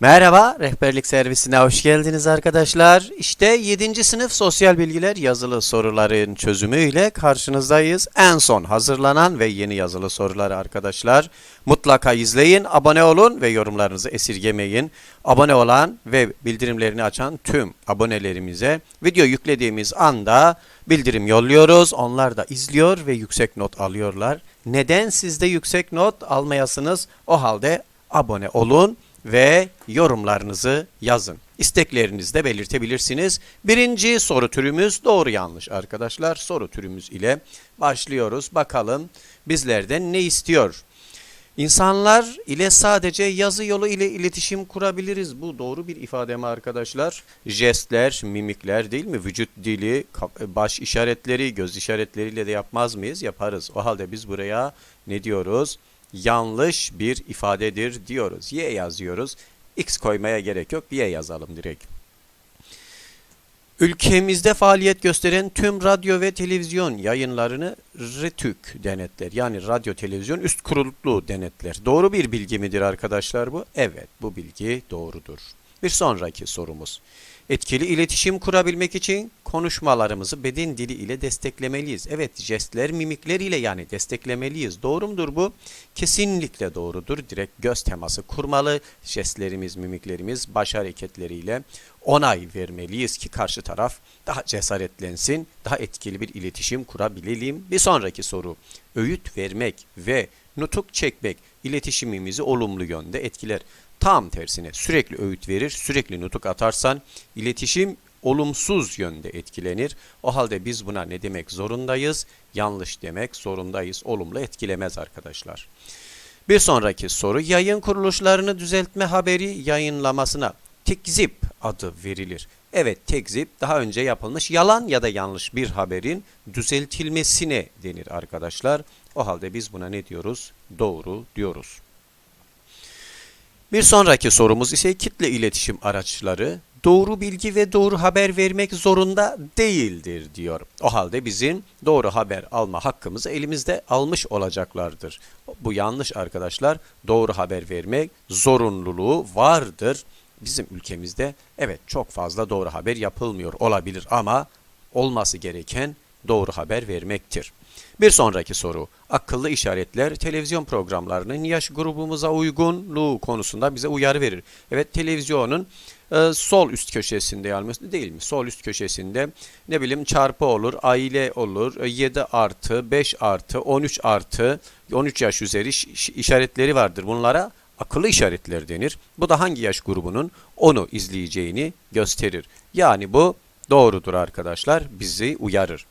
Merhaba, rehberlik servisine hoş geldiniz arkadaşlar. İşte 7. sınıf sosyal bilgiler yazılı soruların çözümüyle karşınızdayız. En son hazırlanan ve yeni yazılı soruları arkadaşlar. Mutlaka izleyin, abone olun ve yorumlarınızı esirgemeyin. Abone olan ve bildirimlerini açan tüm abonelerimize video yüklediğimiz anda bildirim yolluyoruz. Onlar da izliyor ve yüksek not alıyorlar. Neden siz de yüksek not almayasınız? O halde abone olun ve yorumlarınızı yazın. İsteklerinizi de belirtebilirsiniz. Birinci soru türümüz doğru yanlış arkadaşlar. Soru türümüz ile başlıyoruz. Bakalım bizlerden ne istiyor? İnsanlar ile sadece yazı yolu ile iletişim kurabiliriz. Bu doğru bir ifade mi arkadaşlar? Jestler, mimikler değil mi? Vücut dili, baş işaretleri, göz işaretleriyle de yapmaz mıyız? Yaparız. O halde biz buraya ne diyoruz? Yanlış bir ifadedir diyoruz. Y yazıyoruz. X koymaya gerek yok. Y yazalım direkt. Ülkemizde faaliyet gösteren tüm radyo ve televizyon yayınlarını RTÜK denetler. Yani radyo televizyon üst kurulu denetler. Doğru bir bilgi midir arkadaşlar bu? Evet bu bilgi doğrudur. Bir sonraki sorumuz. Etkili iletişim kurabilmek için konuşmalarımızı beden dili ile desteklemeliyiz. Evet jestler, mimikler ile yani desteklemeliyiz. Doğru mudur bu? Kesinlikle doğrudur. Direkt göz teması kurmalı. Jestlerimiz, mimiklerimiz, baş hareketleriyle onay vermeliyiz ki karşı taraf daha cesaretlensin, daha etkili bir iletişim kurabilelim. Bir sonraki soru. Öğüt vermek ve nutuk çekmek iletişimimizi olumlu yönde etkiler. Tam tersine sürekli öğüt verir, sürekli nutuk atarsan iletişim olumsuz yönde etkilenir. O halde biz buna ne demek zorundayız? Yanlış demek zorundayız. Olumlu etkilemez arkadaşlar. Bir sonraki soru yayın kuruluşlarını düzeltme haberi yayınlamasına tekzip adı verilir. Evet tekzip daha önce yapılmış yalan ya da yanlış bir haberin düzeltilmesine denir arkadaşlar. O halde biz buna ne diyoruz? Doğru diyoruz. Bir sonraki sorumuz ise kitle iletişim araçları doğru bilgi ve doğru haber vermek zorunda değildir diyor. O halde bizim doğru haber alma hakkımızı elimizde almış olacaklardır. Bu yanlış arkadaşlar. Doğru haber vermek zorunluluğu vardır. Bizim ülkemizde evet çok fazla doğru haber yapılmıyor olabilir ama olması gereken doğru haber vermektir. Bir sonraki soru. Akıllı işaretler televizyon programlarının yaş grubumuza uygunluğu konusunda bize uyarı verir. Evet televizyonun e, sol üst köşesinde yalnız değil mi? Sol üst köşesinde ne bileyim çarpı olur, aile olur, e, 7 artı, 5 artı, 13 artı, 13 yaş üzeri iş- iş- işaretleri vardır. Bunlara akıllı işaretler denir. Bu da hangi yaş grubunun onu izleyeceğini gösterir. Yani bu doğrudur arkadaşlar. Bizi uyarır.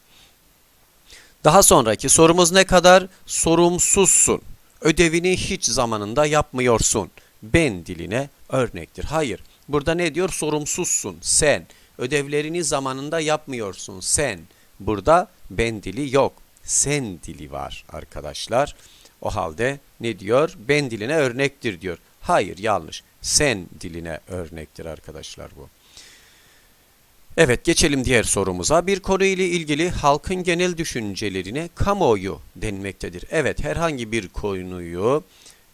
Daha sonraki sorumuz ne kadar sorumsuzsun? Ödevini hiç zamanında yapmıyorsun. Ben diline örnektir. Hayır. Burada ne diyor? Sorumsuzsun. Sen. Ödevlerini zamanında yapmıyorsun. Sen. Burada ben dili yok. Sen dili var arkadaşlar. O halde ne diyor? Ben diline örnektir diyor. Hayır yanlış. Sen diline örnektir arkadaşlar bu. Evet geçelim diğer sorumuza. Bir konuyla ilgili halkın genel düşüncelerine kamuoyu denmektedir. Evet herhangi bir konuyu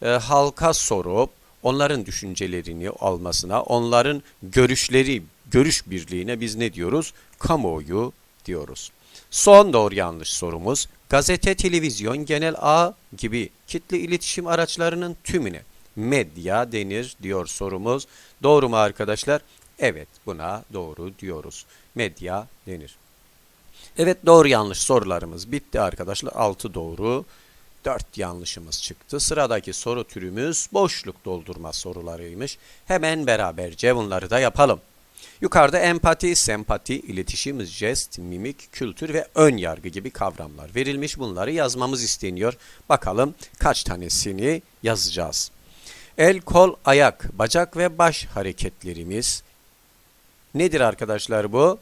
e, halka sorup onların düşüncelerini almasına, onların görüşleri, görüş birliğine biz ne diyoruz? Kamuoyu diyoruz. Son doğru yanlış sorumuz. Gazete, televizyon, genel ağ gibi kitle iletişim araçlarının tümüne medya denir diyor sorumuz. Doğru mu arkadaşlar? Evet buna doğru diyoruz. Medya denir. Evet doğru yanlış sorularımız bitti arkadaşlar. 6 doğru 4 yanlışımız çıktı. Sıradaki soru türümüz boşluk doldurma sorularıymış. Hemen beraberce bunları da yapalım. Yukarıda empati, sempati, iletişim, jest, mimik, kültür ve ön yargı gibi kavramlar verilmiş. Bunları yazmamız isteniyor. Bakalım kaç tanesini yazacağız. El, kol, ayak, bacak ve baş hareketlerimiz nedir arkadaşlar bu?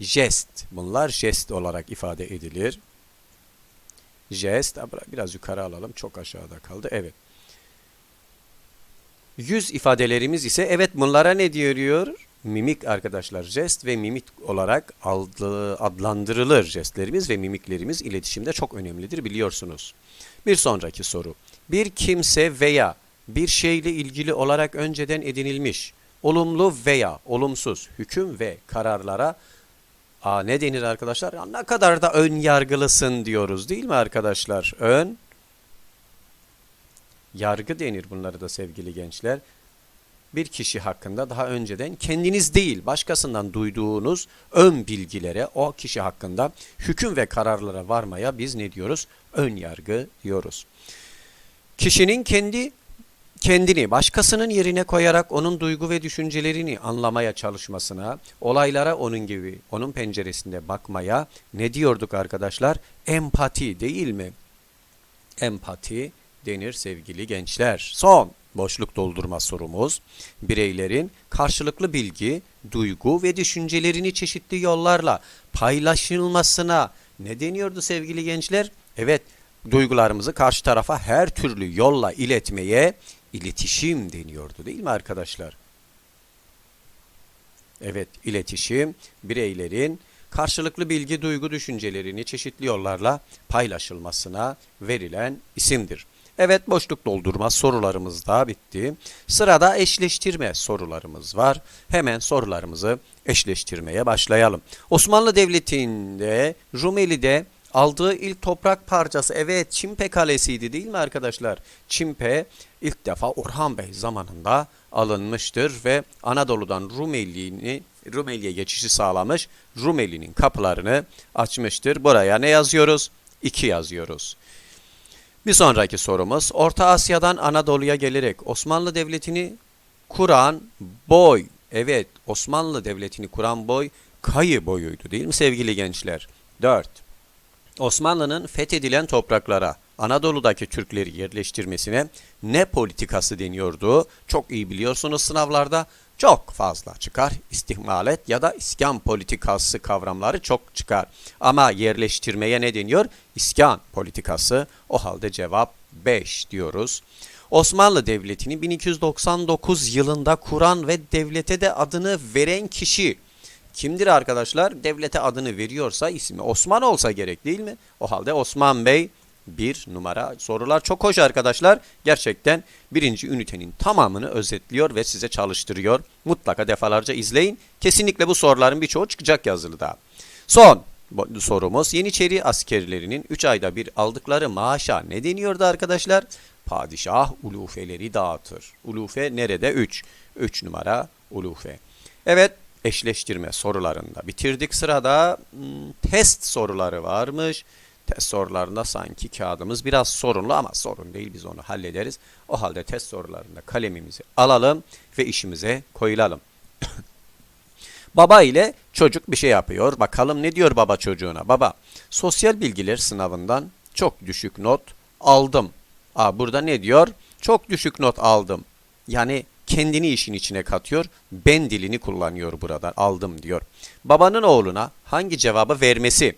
Jest. Bunlar jest olarak ifade edilir. Jest. Biraz yukarı alalım. Çok aşağıda kaldı. Evet. Yüz ifadelerimiz ise evet bunlara ne diyor? Mimik arkadaşlar. Jest ve mimik olarak adlandırılır jestlerimiz ve mimiklerimiz iletişimde çok önemlidir biliyorsunuz. Bir sonraki soru. Bir kimse veya bir şeyle ilgili olarak önceden edinilmiş olumlu veya olumsuz hüküm ve kararlara Aa, ne denir arkadaşlar? Ya ne kadar da ön yargılısın diyoruz değil mi arkadaşlar? Ön yargı denir bunları da sevgili gençler. Bir kişi hakkında daha önceden kendiniz değil başkasından duyduğunuz ön bilgilere o kişi hakkında hüküm ve kararlara varmaya biz ne diyoruz? Ön yargı diyoruz. Kişinin kendi kendini başkasının yerine koyarak onun duygu ve düşüncelerini anlamaya çalışmasına, olaylara onun gibi, onun penceresinde bakmaya ne diyorduk arkadaşlar? Empati değil mi? Empati denir sevgili gençler. Son boşluk doldurma sorumuz. Bireylerin karşılıklı bilgi, duygu ve düşüncelerini çeşitli yollarla paylaşılmasına ne deniyordu sevgili gençler? Evet, duygularımızı karşı tarafa her türlü yolla iletmeye iletişim deniyordu değil mi arkadaşlar? Evet, iletişim bireylerin karşılıklı bilgi, duygu, düşüncelerini çeşitli yollarla paylaşılmasına verilen isimdir. Evet, boşluk doldurma sorularımız da bitti. Sırada eşleştirme sorularımız var. Hemen sorularımızı eşleştirmeye başlayalım. Osmanlı Devleti'nde, Rumeli'de aldığı ilk toprak parçası evet Çimpe Kalesi'ydi değil mi arkadaşlar? Çimpe ilk defa Orhan Bey zamanında alınmıştır ve Anadolu'dan Rumeli'ni Rumeli'ye geçişi sağlamış. Rumeli'nin kapılarını açmıştır. Buraya ne yazıyoruz? 2 yazıyoruz. Bir sonraki sorumuz Orta Asya'dan Anadolu'ya gelerek Osmanlı Devleti'ni kuran boy. Evet Osmanlı Devleti'ni kuran boy Kayı boyuydu değil mi sevgili gençler? 4. Osmanlı'nın fethedilen topraklara Anadolu'daki Türkleri yerleştirmesine ne politikası deniyordu? Çok iyi biliyorsunuz sınavlarda çok fazla çıkar. İstihmalet ya da iskan politikası kavramları çok çıkar. Ama yerleştirmeye ne deniyor? İskan politikası. O halde cevap 5 diyoruz. Osmanlı Devleti'ni 1299 yılında kuran ve devlete de adını veren kişi kimdir arkadaşlar? Devlete adını veriyorsa ismi Osman olsa gerek değil mi? O halde Osman Bey bir numara. Sorular çok hoş arkadaşlar. Gerçekten birinci ünitenin tamamını özetliyor ve size çalıştırıyor. Mutlaka defalarca izleyin. Kesinlikle bu soruların birçoğu çıkacak yazılıda. Son sorumuz Yeniçeri askerlerinin 3 ayda bir aldıkları maaşa ne deniyordu arkadaşlar? Padişah ulufeleri dağıtır. Ulufe nerede? 3. 3 numara ulufe. Evet eşleştirme sorularında bitirdik. Sırada hmm, test soruları varmış. Test sorularında sanki kağıdımız biraz sorunlu ama sorun değil biz onu hallederiz. O halde test sorularında kalemimizi alalım ve işimize koyulalım. baba ile çocuk bir şey yapıyor. Bakalım ne diyor baba çocuğuna? Baba sosyal bilgiler sınavından çok düşük not aldım. Aa, burada ne diyor? Çok düşük not aldım. Yani kendini işin içine katıyor. Ben dilini kullanıyor burada. Aldım diyor. Babanın oğluna hangi cevabı vermesi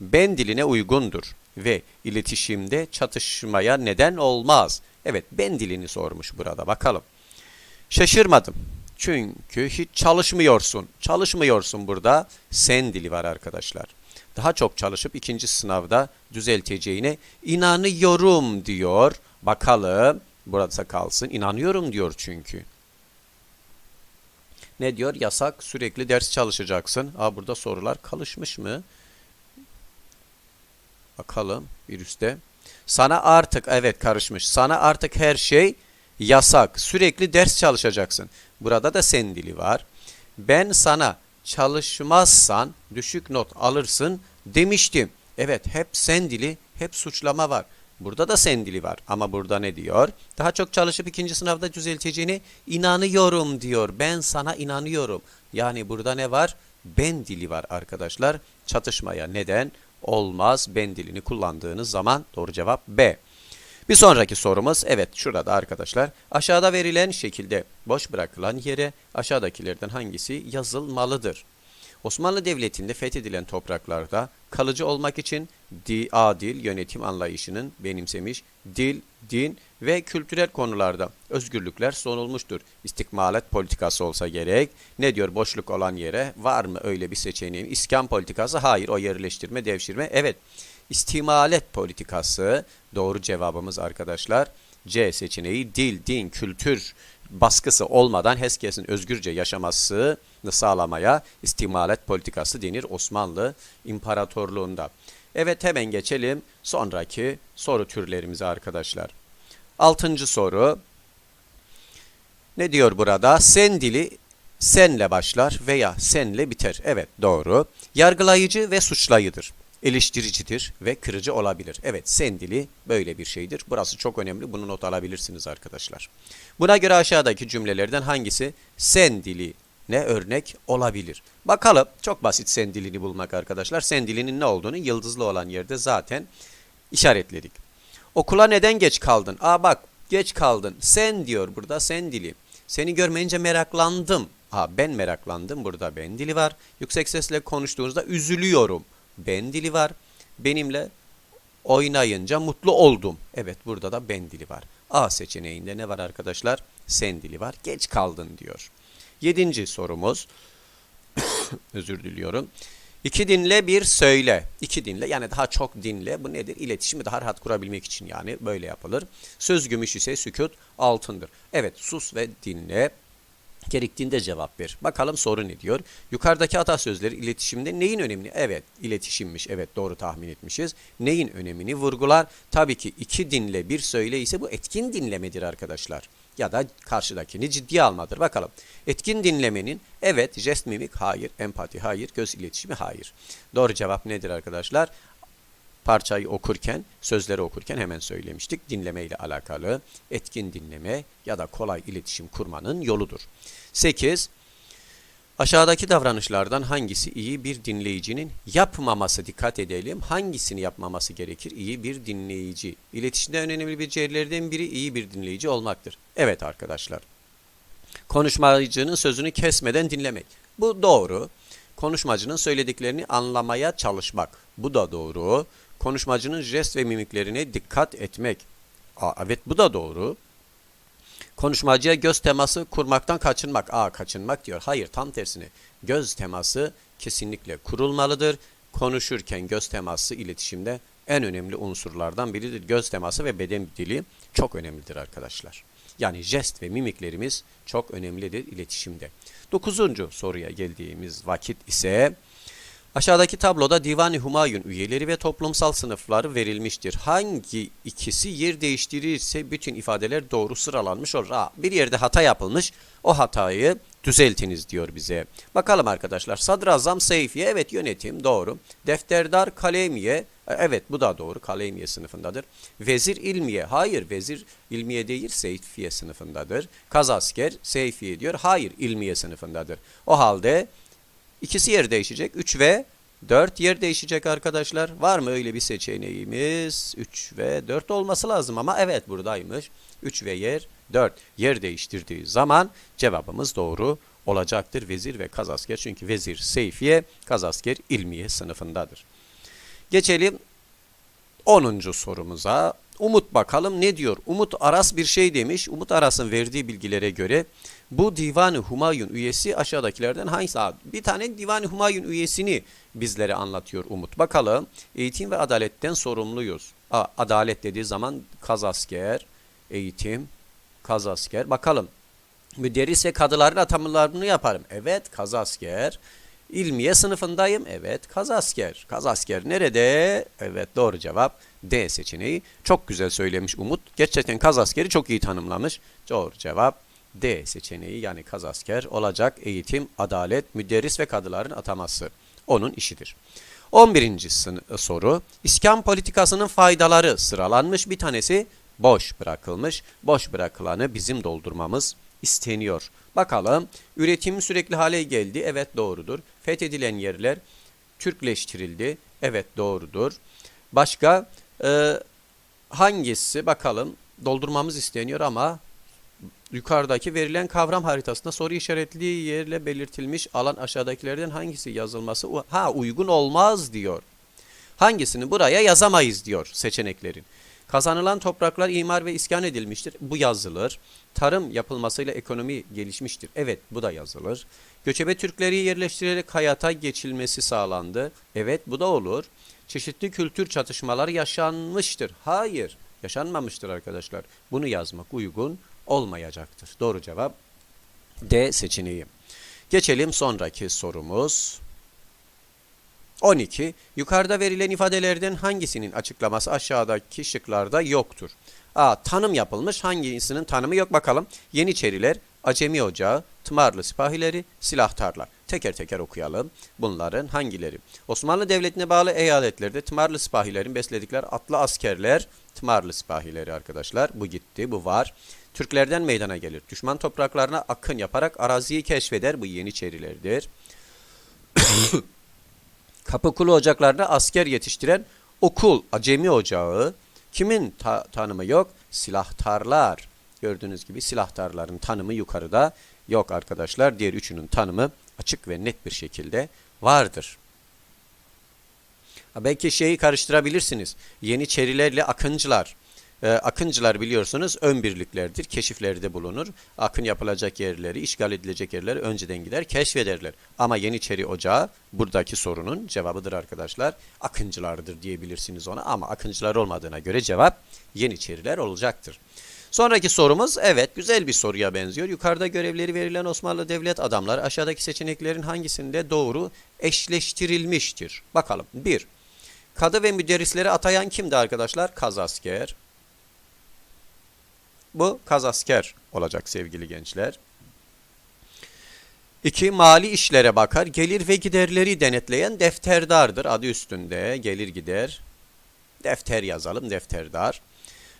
ben diline uygundur ve iletişimde çatışmaya neden olmaz. Evet ben dilini sormuş burada bakalım. Şaşırmadım. Çünkü hiç çalışmıyorsun. Çalışmıyorsun burada. Sen dili var arkadaşlar. Daha çok çalışıp ikinci sınavda düzelteceğine inanıyorum diyor. Bakalım burada kalsın. İnanıyorum diyor çünkü. Ne diyor? Yasak sürekli ders çalışacaksın. Aa burada sorular kalışmış mı? Bakalım bir üstte. Sana artık evet karışmış. Sana artık her şey yasak. Sürekli ders çalışacaksın. Burada da sen dili var. Ben sana çalışmazsan düşük not alırsın demiştim. Evet hep sen dili, hep suçlama var. Burada da sen dili var ama burada ne diyor? Daha çok çalışıp ikinci sınavda düzelteceğine inanıyorum diyor. Ben sana inanıyorum. Yani burada ne var? Ben dili var arkadaşlar. Çatışmaya neden olmaz ben dilini kullandığınız zaman doğru cevap B. Bir sonraki sorumuz evet şurada arkadaşlar aşağıda verilen şekilde boş bırakılan yere aşağıdakilerden hangisi yazılmalıdır? Osmanlı Devleti'nde fethedilen topraklarda kalıcı olmak için di, adil yönetim anlayışının benimsemiş dil, din ve kültürel konularda özgürlükler sunulmuştur. İstikmalet politikası olsa gerek. Ne diyor boşluk olan yere var mı öyle bir seçeneğin? İskan politikası hayır o yerleştirme devşirme evet. İstimalet politikası doğru cevabımız arkadaşlar. C seçeneği dil, din, kültür baskısı olmadan herkesin özgürce yaşamasını sağlamaya istimalet politikası denir Osmanlı İmparatorluğunda. Evet hemen geçelim sonraki soru türlerimize arkadaşlar. Altıncı soru. Ne diyor burada? Sen dili senle başlar veya senle biter. Evet doğru. Yargılayıcı ve suçlayıcıdır. Eleştiricidir ve kırıcı olabilir. Evet sen dili böyle bir şeydir. Burası çok önemli. Bunu not alabilirsiniz arkadaşlar. Buna göre aşağıdaki cümlelerden hangisi sen dili ne örnek olabilir? Bakalım çok basit sen dilini bulmak arkadaşlar. Sen dilinin ne olduğunu yıldızlı olan yerde zaten işaretledik. Okula neden geç kaldın? Aa bak geç kaldın. Sen diyor burada sen dili. Seni görmeyince meraklandım. Ha ben meraklandım. Burada ben dili var. Yüksek sesle konuştuğunuzda üzülüyorum. Ben dili var. Benimle oynayınca mutlu oldum. Evet burada da ben dili var. A seçeneğinde ne var arkadaşlar? Sen dili var. Geç kaldın diyor. Yedinci sorumuz. Özür diliyorum. İki dinle bir söyle. İki dinle yani daha çok dinle. Bu nedir? İletişimi daha rahat kurabilmek için yani böyle yapılır. Söz gümüş ise sükut altındır. Evet sus ve dinle. Gerektiğinde cevap ver. Bakalım soru ne diyor? Yukarıdaki atasözleri iletişimde neyin önemini? Evet iletişimmiş. Evet doğru tahmin etmişiz. Neyin önemini vurgular? Tabii ki iki dinle bir söyle ise bu etkin dinlemedir arkadaşlar. Ya da karşıdakini ciddiye almadır. Bakalım. Etkin dinlemenin evet jest mimik hayır, empati hayır, göz iletişimi hayır. Doğru cevap nedir arkadaşlar? parçayı okurken, sözleri okurken hemen söylemiştik. Dinleme ile alakalı etkin dinleme ya da kolay iletişim kurmanın yoludur. 8. Aşağıdaki davranışlardan hangisi iyi bir dinleyicinin yapmaması dikkat edelim. Hangisini yapmaması gerekir iyi bir dinleyici? İletişimde önemli becerilerden biri iyi bir dinleyici olmaktır. Evet arkadaşlar. Konuşmacının sözünü kesmeden dinlemek. Bu doğru. Konuşmacının söylediklerini anlamaya çalışmak. Bu da doğru. Konuşmacının jest ve mimiklerine dikkat etmek. Aa, evet bu da doğru. Konuşmacıya göz teması kurmaktan kaçınmak. Aa kaçınmak diyor. Hayır tam tersine. Göz teması kesinlikle kurulmalıdır. Konuşurken göz teması iletişimde en önemli unsurlardan biridir. Göz teması ve beden dili çok önemlidir arkadaşlar. Yani jest ve mimiklerimiz çok önemlidir iletişimde. Dokuzuncu soruya geldiğimiz vakit ise aşağıdaki tabloda Divan-ı Humayun üyeleri ve toplumsal sınıfları verilmiştir. Hangi ikisi yer değiştirirse bütün ifadeler doğru sıralanmış olur. Aa, bir yerde hata yapılmış o hatayı düzeltiniz diyor bize. Bakalım arkadaşlar sadrazam Seyfiye evet yönetim doğru. Defterdar Kalemiye Evet bu da doğru. Kalemiye sınıfındadır. Vezir ilmiye. Hayır vezir ilmiye değil Seyfiye sınıfındadır. Kazasker Seyfiye diyor. Hayır ilmiye sınıfındadır. O halde ikisi yer değişecek. 3 ve 4 yer değişecek arkadaşlar. Var mı öyle bir seçeneğimiz? 3 ve 4 olması lazım ama evet buradaymış. 3 ve yer 4 yer değiştirdiği zaman cevabımız doğru olacaktır. Vezir ve kazasker. Çünkü vezir Seyfiye, kazasker ilmiye sınıfındadır. Geçelim 10. sorumuza. Umut bakalım ne diyor? Umut Aras bir şey demiş. Umut Aras'ın verdiği bilgilere göre bu Divan-ı Humayun üyesi aşağıdakilerden hangisi? Bir tane Divan-ı Humayun üyesini bizlere anlatıyor Umut. Bakalım eğitim ve adaletten sorumluyuz. Aa, adalet dediği zaman kazasker, eğitim, kazasker. Bakalım müderris ve kadıların atamalarını yaparım. Evet kazasker. İlmiye sınıfındayım. Evet kazasker. Kazasker nerede? Evet doğru cevap D seçeneği. Çok güzel söylemiş Umut. Gerçekten kazaskeri çok iyi tanımlamış. Doğru cevap D seçeneği yani kazasker olacak eğitim, adalet, müderris ve kadıların ataması. Onun işidir. 11. soru. İskan politikasının faydaları sıralanmış. Bir tanesi boş bırakılmış. Boş bırakılanı bizim doldurmamız isteniyor. Bakalım üretim sürekli hale geldi. Evet doğrudur. Fethedilen yerler Türkleştirildi. Evet doğrudur. Başka e, hangisi bakalım doldurmamız isteniyor ama yukarıdaki verilen kavram haritasında soru işaretli yerle belirtilmiş alan aşağıdakilerden hangisi yazılması ha uygun olmaz diyor. Hangisini buraya yazamayız diyor seçeneklerin. Kazanılan topraklar imar ve iskan edilmiştir. Bu yazılır. Tarım yapılmasıyla ekonomi gelişmiştir. Evet bu da yazılır. Göçebe Türkleri yerleştirerek hayata geçilmesi sağlandı. Evet bu da olur. Çeşitli kültür çatışmalar yaşanmıştır. Hayır Yaşanmamıştır arkadaşlar. Bunu yazmak uygun olmayacaktır. Doğru cevap D seçeneği. Geçelim sonraki sorumuz. 12. Yukarıda verilen ifadelerden hangisinin açıklaması aşağıdaki şıklarda yoktur? A. Tanım yapılmış. Hangisinin tanımı yok bakalım. Yeniçeriler, Acemi Ocağı, Tımarlı Sipahileri, Silahtarlar. Teker teker okuyalım. Bunların hangileri? Osmanlı Devleti'ne bağlı eyaletlerde Tımarlı Sipahilerin besledikleri atlı askerler, Tımarlı Sipahileri arkadaşlar. Bu gitti, bu var. Türklerden meydana gelir. Düşman topraklarına akın yaparak araziyi keşfeder. Bu Yeniçerilerdir. Kapıkulu ocaklarında asker yetiştiren okul, acemi ocağı. Kimin ta- tanımı yok? Silahtarlar. Gördüğünüz gibi silahtarların tanımı yukarıda yok arkadaşlar. Diğer üçünün tanımı açık ve net bir şekilde vardır. Belki şeyi karıştırabilirsiniz. Yeniçerilerle akıncılar. Ee, akıncılar biliyorsunuz ön birliklerdir. Keşiflerde bulunur. Akın yapılacak yerleri, işgal edilecek yerleri önceden gider, keşfederler. Ama Yeniçeri Ocağı buradaki sorunun cevabıdır arkadaşlar. Akıncılardır diyebilirsiniz ona ama akıncılar olmadığına göre cevap Yeniçeriler olacaktır. Sonraki sorumuz evet güzel bir soruya benziyor. Yukarıda görevleri verilen Osmanlı devlet adamları aşağıdaki seçeneklerin hangisinde doğru eşleştirilmiştir? Bakalım. 1. Kadı ve müderrisleri atayan kimdi arkadaşlar? Kazasker. Bu kazasker olacak sevgili gençler. 2. Mali işlere bakar. Gelir ve giderleri denetleyen defterdardır. Adı üstünde gelir gider. Defter yazalım defterdar.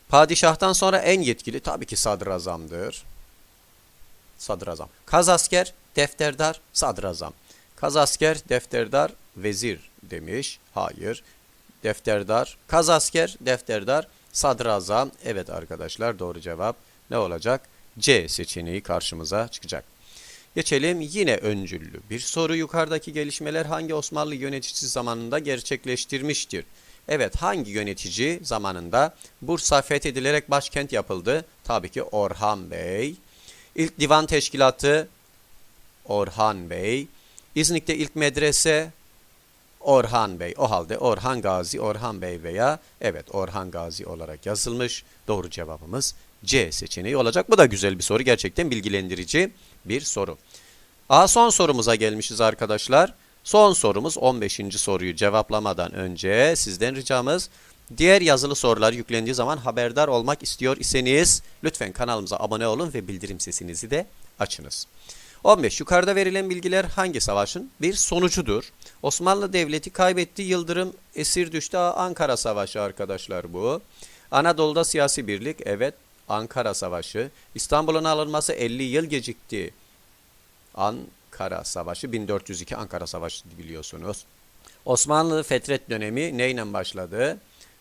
Padişahtan sonra en yetkili tabii ki sadrazamdır. Sadrazam. Kazasker, defterdar, sadrazam. Kazasker, defterdar, vezir demiş. Hayır. Defterdar, kazasker, defterdar, sadrazam. Evet arkadaşlar doğru cevap ne olacak? C seçeneği karşımıza çıkacak. Geçelim yine öncüllü bir soru. Yukarıdaki gelişmeler hangi Osmanlı yöneticisi zamanında gerçekleştirmiştir? Evet hangi yönetici zamanında Bursa fethedilerek başkent yapıldı? Tabii ki Orhan Bey. İlk divan teşkilatı Orhan Bey. İznik'te ilk medrese Orhan Bey. O halde Orhan Gazi, Orhan Bey veya evet Orhan Gazi olarak yazılmış. Doğru cevabımız C seçeneği olacak. Bu da güzel bir soru. Gerçekten bilgilendirici bir soru. A son sorumuza gelmişiz arkadaşlar. Son sorumuz 15. soruyu cevaplamadan önce sizden ricamız diğer yazılı sorular yüklendiği zaman haberdar olmak istiyor iseniz lütfen kanalımıza abone olun ve bildirim sesinizi de açınız. 15. Yukarıda verilen bilgiler hangi savaşın bir sonucudur? Osmanlı Devleti kaybetti, Yıldırım esir düştü. Ankara Savaşı arkadaşlar bu. Anadolu'da siyasi birlik, evet Ankara Savaşı. İstanbul'un alınması 50 yıl gecikti. Ankara Savaşı 1402 Ankara Savaşı biliyorsunuz. Osmanlı Fetret dönemi neyle başladı?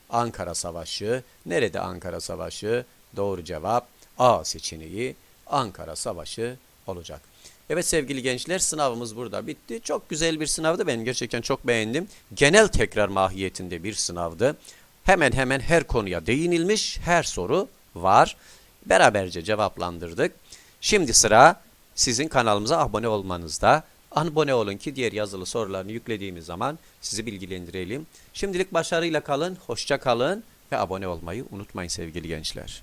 Ankara Savaşı. Nerede Ankara Savaşı? Doğru cevap A seçeneği Ankara Savaşı olacak. Evet sevgili gençler sınavımız burada bitti. Çok güzel bir sınavdı. Ben gerçekten çok beğendim. Genel tekrar mahiyetinde bir sınavdı. Hemen hemen her konuya değinilmiş. Her soru var. Beraberce cevaplandırdık. Şimdi sıra sizin kanalımıza abone olmanızda. Abone olun ki diğer yazılı sorularını yüklediğimiz zaman sizi bilgilendirelim. Şimdilik başarıyla kalın, hoşça kalın ve abone olmayı unutmayın sevgili gençler.